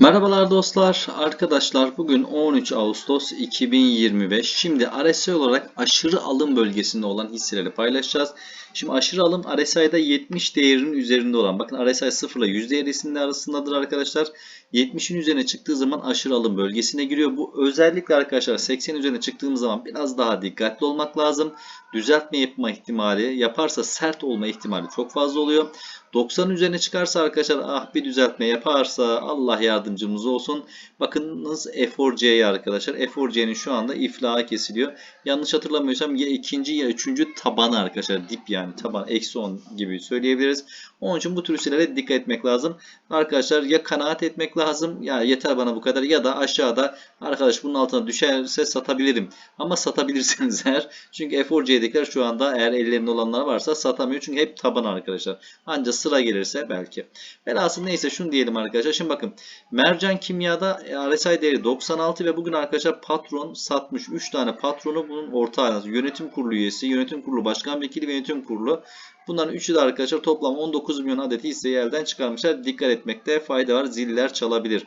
Merhabalar dostlar, arkadaşlar bugün 13 Ağustos 2025. Şimdi RSI olarak aşırı alım bölgesinde olan hisseleri paylaşacağız. Şimdi aşırı alım RSI'da 70 değerinin üzerinde olan. Bakın RSI 0 ile 100 değerisinde arasındadır arkadaşlar. 70'in üzerine çıktığı zaman aşırı alım bölgesine giriyor. Bu özellikle arkadaşlar 80 üzerine çıktığımız zaman biraz daha dikkatli olmak lazım. Düzeltme yapma ihtimali, yaparsa sert olma ihtimali çok fazla oluyor. 90'ın üzerine çıkarsa arkadaşlar ah bir düzeltme yaparsa Allah yardımcımız olsun. Bakınız F4C'ye arkadaşlar. F4C'nin şu anda iflahı kesiliyor. Yanlış hatırlamıyorsam ya ikinci ya üçüncü tabanı arkadaşlar. Dip yani taban eksi 10 gibi söyleyebiliriz. Onun için bu tür hisselere dikkat etmek lazım. Arkadaşlar ya kanaat etmek lazım ya yeter bana bu kadar ya da aşağıda arkadaş bunun altına düşerse satabilirim. Ama satabilirsiniz eğer. Çünkü F4C'dekiler şu anda eğer ellerinde olanlar varsa satamıyor. Çünkü hep taban arkadaşlar. Ancak sıra gelirse belki. Velhasıl neyse şunu diyelim arkadaşlar. Şimdi bakın Mercan Kimya'da e, RSI değeri 96 ve bugün arkadaşlar patron satmış. 3 tane patronu bunun ortağı. Yönetim kurulu üyesi, yönetim kurulu başkan vekili ve yönetim kurulu. Bunların üçü de arkadaşlar toplam 19 milyon adet hisseyi elden çıkarmışlar. Dikkat etmekte fayda var. Ziller çalabilir.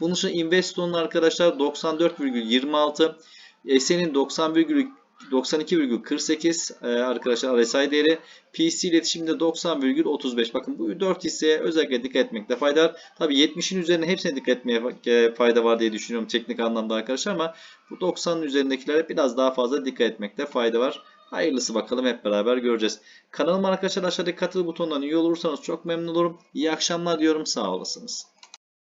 Bunun için Investo'nun arkadaşlar 94,26 Esen'in 90,92 92,48 e, arkadaşlar RSI değeri. PC iletişimde 90,35. Bakın bu 4 hisseye özellikle dikkat etmekte fayda var. Tabi 70'in üzerine hepsine dikkat etmeye e, fayda var diye düşünüyorum teknik anlamda arkadaşlar ama bu 90'ın üzerindekilere biraz daha fazla dikkat etmekte fayda var. Hayırlısı bakalım hep beraber göreceğiz. Kanalıma arkadaşlar aşağıdaki katıl butonundan üye olursanız çok memnun olurum. İyi akşamlar diyorum sağ olasınız.